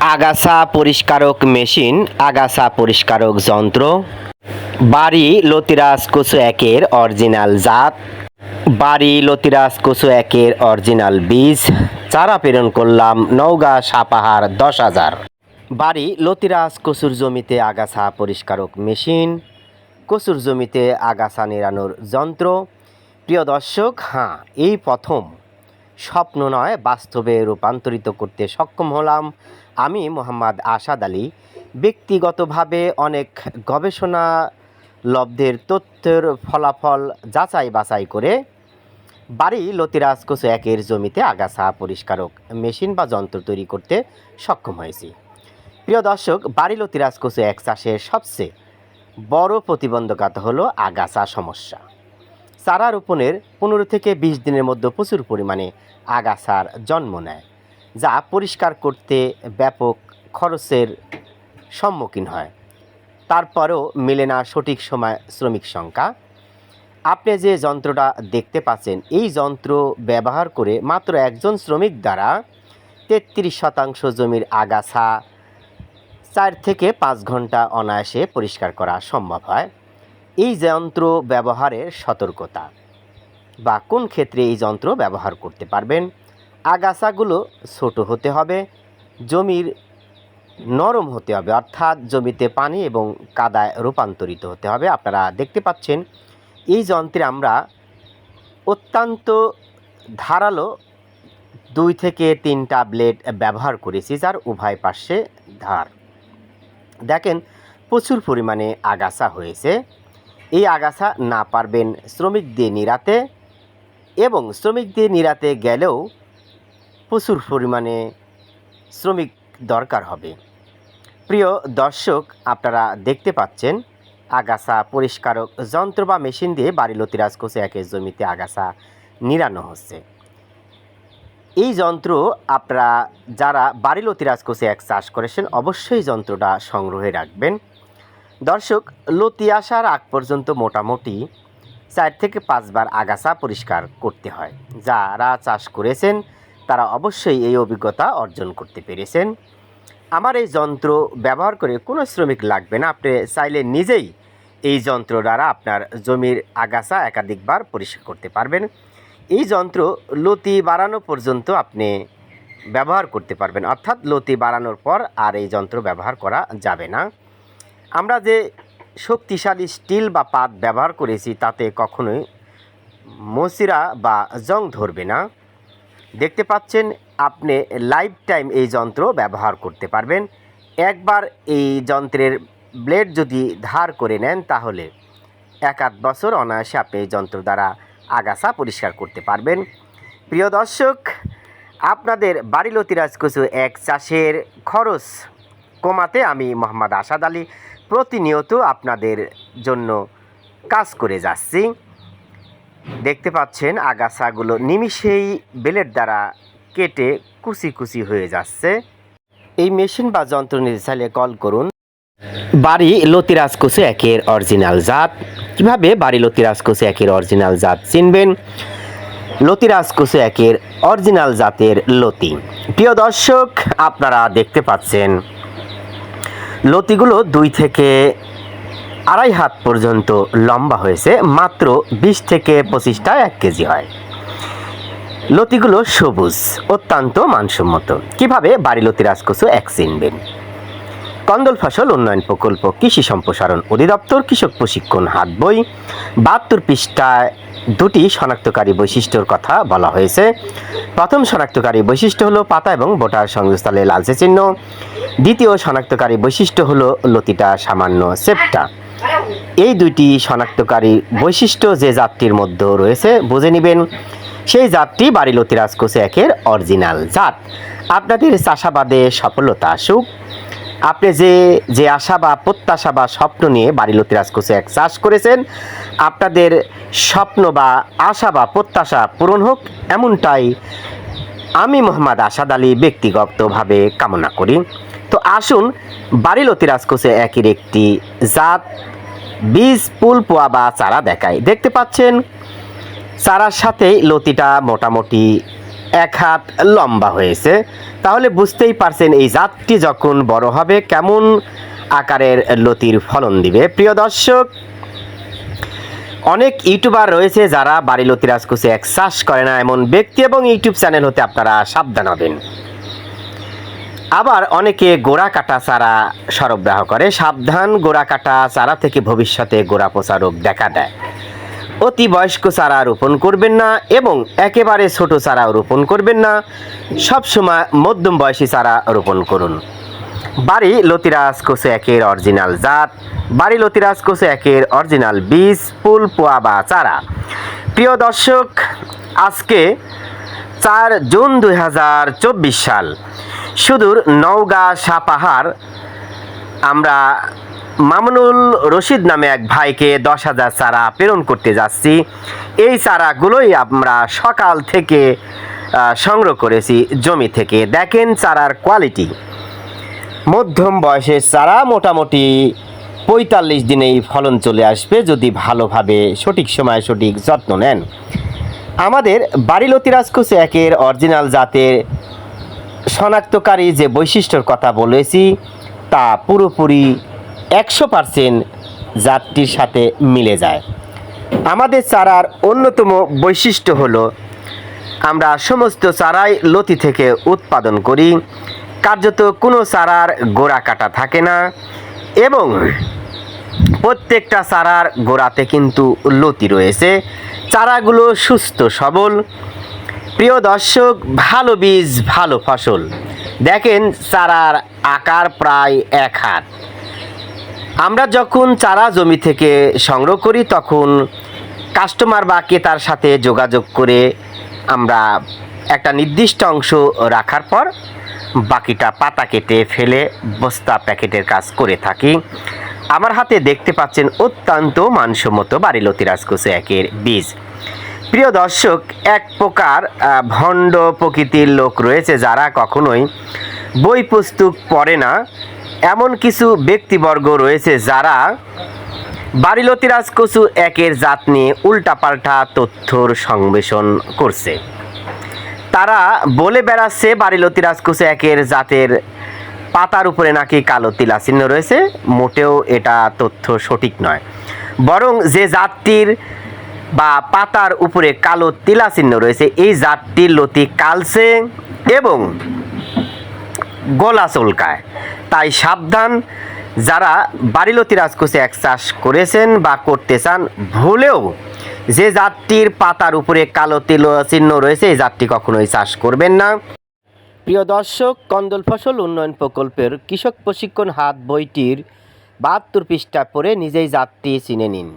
আগাছা পরিষ্কারক মেশিন, আগাছা পরিষ্কারক যন্ত্র, বাড়ি লতিরাজ কুসু একের অরিজিনাল জাত, বাড়ি লতিরাজ কুসু একের অরিজিনাল বীজ, চারা প্রেরণ করলাম নওগাঁ সাপাহার দশ হাজার। বাড়ি লতিরাজ কচুর জমিতে আগাছা পরিষ্কারক মেশিন কচুর জমিতে আগাছা নিরানোর যন্ত্র। প্রিয় দর্শক হ্যাঁ এই প্রথম স্বপ্ন নয়, বাস্তবে রূপান্তরিত করতে সক্ষম হলাম। আমি মোহাম্মদ আসাদ আলী। ব্যক্তিগতভাবে অনেক গবেষণা লব্ধের তথ্যের ফলাফল যাচাই বাছাই করে বাড়ি লতিরাজ কচু একের জমিতে আগাছা পরিষ্কারক মেশিন বা যন্ত্র তৈরি করতে সক্ষম হয়েছি। প্রিয় দর্শক, বাড়ি লতিরাজ কচু এক চাষের সবচেয়ে বড় প্রতিবন্ধকতা হলো আগাছা সমস্যা। চারা রোপণের পনেরো থেকে বিশ দিনের মধ্যে প্রচুর পরিমাণে আগাছার জন্ম নেয়। যা পরিষ্কার করতে ব্যাপক খরচের সম্মুখীন হয়। তারপরেও মেলে না সঠিক সময় শ্রমিক সংখ্যা। আপনি যে যন্ত্রটা দেখতে পাচ্ছেন, এই যন্ত্র ব্যবহার করে মাত্র একজন শ্রমিক দ্বারা তেত্রিশ শতাংশ জমির আগাছা চার থেকে পাঁচ ঘণ্টা অনায়াসে পরিষ্কার করা সম্ভব হয়। এই যন্ত্র ব্যবহারের সতর্কতা। বা কোন ক্ষেত্রে এই যন্ত্র ব্যবহার করতে পারবেন? আগাছাগুলো ছোট হতে হবে, জমির নরম হতে হবে, অর্থাৎ জমিতে পানি এবং কাদায় রূপান্তরিত হতে হবে। আপনারা দেখতে পাচ্ছেন, এই যন্ত্রে আমরা অত্যন্ত ধারালো দুই থেকে তিনটা ব্লেড ব্যবহার করেছি, যার উভয় পাশে ধার। দেখেন, প্রচুর পরিমাণে আগাছা হয়েছে। এই আগাছা না পারবেন শ্রমিক দিয়ে নিরাতে এবং শ্রমিক দিয়ে নিরাতে গেলেও প্রচুর পরিমাণে শ্রমিক দরকার হবে। প্রিয় দর্শক, আপনারা দেখতে পাচ্ছেন, আগাছা পরিষ্কারক যন্ত্র বা মেশিন দিয়ে বাড়ি লতিরাজ কোষে একের জমিতে আগাছা নিরানো হচ্ছে। এই যন্ত্র আপনারা যারা বাড়ি লতিরাজ কোষে এক চাষ করেছেন, অবশ্যই যন্ত্রটা সংগ্রহে রাখবেন। দর্শক, লতি আসার আগ পর্যন্ত মোটামুটি চার থেকে পাঁচবার আগাছা পরিষ্কার করতে হয়। যারা চাষ করেছেন তারা অবশ্যই এই অভিজ্ঞতা অর্জন করতে পেরেছেন। আমার এই যন্ত্র ব্যবহার করে কোনো শ্রমিক লাগবে না। আপনি চাইলে নিজেই এই যন্ত্র দ্বারা আপনার জমির আগাছা একাধিকবার পরিষ্কার করতে পারবেন। এই যন্ত্র লতি বাড়ানো পর্যন্ত আপনি ব্যবহার করতে পারবেন। অর্থাৎ লতি বাড়ানোর পর আর এই যন্ত্র ব্যবহার করা যাবে না। আমরা যে শক্তিশালী স্টিল বা পাত ব্যবহার করেছি, তাতে কখনোই মসিরা বা জং ধরবে না। দেখতে পাচ্ছেন, আপনি লাইফ টাইম এই যন্ত্র ব্যবহার করতে পারবেন। একবার এই যন্ত্রের ব্লেড যদি ধার করে নেন, তাহলে এক আধ বছর অনায়াসে আপনি এই যন্ত্র দ্বারা আগাছা পরিষ্কার করতে পারবেন। প্রিয় দর্শক, আপনাদের বাড়ি লতিরাজ কচু এক চাষের খরচ কমাতে আমি মোহাম্মদ আসাদ আলী প্রতিনিয়ত আপনাদের জন্য কাজ করে যাচ্ছি। দেখতে পাচ্ছেন আগাছাগুলো নিমিষেই বেলের দ্বারা কেটে কুচি কুচি হয়ে যাচ্ছে। এই মেশিন বা যন্ত্র নিতে চাইলে কল করুন। বাড়ি লতিরাজ কুচু একের অরিজিনাল জাত। কীভাবে বাড়ি লতিরাজ কুচু একের অরিজিনাল জাত চিনবেন? লতিরাজ কুচু একের অরিজিনাল জাতের লতি। প্রিয় দর্শক, আপনারা দেখতে পাচ্ছেন, লতিগুলো দুই থেকে আড়াই হাত পর্যন্ত লম্বা হয়েছে, মাত্র বিশ থেকে পঁচিশটা এক কেজি হয়। লতিগুলো সবুজ, অত্যন্ত মানসম্মত। কীভাবে বাড়ি লতি রাজকচু এক চিনবেন? কন্দল ফসল উন্নয়ন প্রকল্প, কৃষি সম্প্রসারণ অধিদপ্তর, কৃষক প্রশিক্ষণ হাত বই, বাহাত্তর পৃষ্ঠায় দুটি শনাক্তকারী বৈশিষ্ট্যর কথা বলা হয়েছে। প্রথম শনাক্তকারী বৈশিষ্ট্য হলো পাতা এবং বোটার সংযোগস্থলে লালচে চিহ্ন। দ্বিতীয় শনাক্তকারী বৈশিষ্ট্য হলো লতিটা সামান্য সেপ্টা এই দুইটি শনাক্তকারী বৈশিষ্ট্য যে জাতটির মধ্যে রয়েছে, বুঝে নেবেন। সেই জাতটি বাড়ি লতিরাজ কোষে একের অরিজিনাল জাত। আপনাদের চাষাবাদে সফলতা আসুক। আপনি যে যে আশা বা প্রত্যাশা বা স্বপ্ন নিয়ে বাড়ি লতিরাজ কোষে এক চাষ করেছেন, আপনাদের স্বপ্ন বা আশা বা প্রত্যাশা পূরণ হোক, এমনটাই আমি মোহাম্মদ আসাদ আলী ব্যক্তিগতভাবে কামনা করি। তো আসুন বাড়ি লতিরাজ কোষে একের একটি জাত বীজ পুল পোয়া বা চারা দেখায় দেখতে পাচ্ছেন, চারার সাথেই লতিটা মোটামুটি এক হাত লম্বা হয়েছে। তাহলে বুঝতেই পারছেন এই জাতটি যখন বড় হবে, কেমন আকারের লতির ফলন দিবে। প্রিয় দর্শক অনেক ইউটিউবার রয়েছে যারা বাড়ি লতি রাজকুচে এক চাষ করে না, এমন ব্যক্তি এবং ইউটিউব চ্যানেল হতে আপনারা সাবধান হবেন। আবার অনেকে গোড়া কাটা চারা সরবরাহ করে, সাবধান গোড়া কাটা চারা থেকে ভবিষ্যতে গোড়া পচা রোগ দেখা দেয়। অতি বয়স্ক চারা রোপণ করবেন না এবং একেবারে ছোট চারা রোপণ করবেন না, সবসময় মধ্যম বয়সী চারা রোপণ করুন। বাড়ি লতিরাজ কোষে একের অরিজিনাল জাত, বাড়ি লতিরাজ কোষে একের অরিজিনাল বীজ, ফুল, পোয়া বা চারা। প্রিয় দর্শক, আজকে চার জুন দুই হাজার চব্বিশ সাল। সুদূর নওগাঁ সাপাহার আমরা মামুনুল রশিদ নামে এক ভাইকে দশ হাজার চারা প্রেরণ করতে যাচ্ছি। এই চারাগুলোই আমরা সকাল থেকে সংগ্রহ করেছি জমি থেকে। দেখেন চারার কোয়ালিটি মধ্যম বয়সের চারা মোটামুটি পঁয়তাল্লিশ দিনেই ফলন চলে আসবে যদি ভালোভাবে সঠিক সময় সঠিক যত্ন নেন। আমাদের বাড়িলতি রাজকুচে একের অরিজিনাল জাতের শনাক্তকারী যে বৈশিষ্ট্যর কথা বলেছি, তা পুরোপুরি একশো পারসেন্ট জাতটির সাথে মিলে যায়। আমাদের চারার অন্যতম বৈশিষ্ট্য হলো, আমরা সমস্ত চারাই লতি থেকে উৎপাদন করি। কার্যত কোনো চারার গোড়া কাটা থাকে না এবং প্রত্যেকটা চারার গোড়াতে কিন্তু লতি রয়েছে। চারাগুলো সুস্থ, সবল। প্রিয় দর্শক, ভালো বীজ, ভালো ফসল। দেখেন চারার আকার প্রায় এক হাত। আমরা যখন চারা জমি থেকে সংগ্রহ করি, তখন কাস্টমার বা ক্রেতার সাথে যোগাযোগ করে আমরা একটা নির্দিষ্ট অংশ রাখার পর বাকিটা পাতা কেটে ফেলে বস্তা প্যাকেটের কাজ করে থাকি। আমার হাতে দেখতে পাচ্ছেন অত্যন্ত মানসম্মত বাড়িলতি রাজকোষে একের বীজ। প্রিয় দর্শক, এক প্রকার ভণ্ড প্রকৃতির লোক রয়েছে যারা কখনোই বই পুস্তক পড়ে না। এমন কিছু ব্যক্তিবর্গ রয়েছে যারা বাড়িলতি রাজকচু একের জাত নিয়ে উল্টাপাল্টা তথ্যর সংবেষণ করছে। তারা বলে বেড়াচ্ছে, বাড়িলতি রাজকুচে একের জাতের পাতার উপরে নাকি কালো তিলা চিহ্ন রয়েছে। মোটেও এটা তথ্য সঠিক নয়। বরং যে জাতটির বা পাতার উপরে কালো তিলা চিহ্ন রয়েছে, এই জাতটির লতি কালছে এবং গলা চলকায় তাই সাবধান, যারা বাড়িলতি রাজকোষে এক চাষ করেছেন বা করতে চান, ভুলেও যে জাতটির পাতার উপরে কালো তিল চিহ্ন রয়েছে, এই জাতটি কখনোই চাষ করবেন না। প্রিয় দর্শক, কন্দল ফসল উন্নয়ন প্রকল্পের কৃষক প্রশিক্ষণ হাত বইটির বাহাত্তর পৃষ্ঠা পরে নিজেই জাতটি চিনে নিন।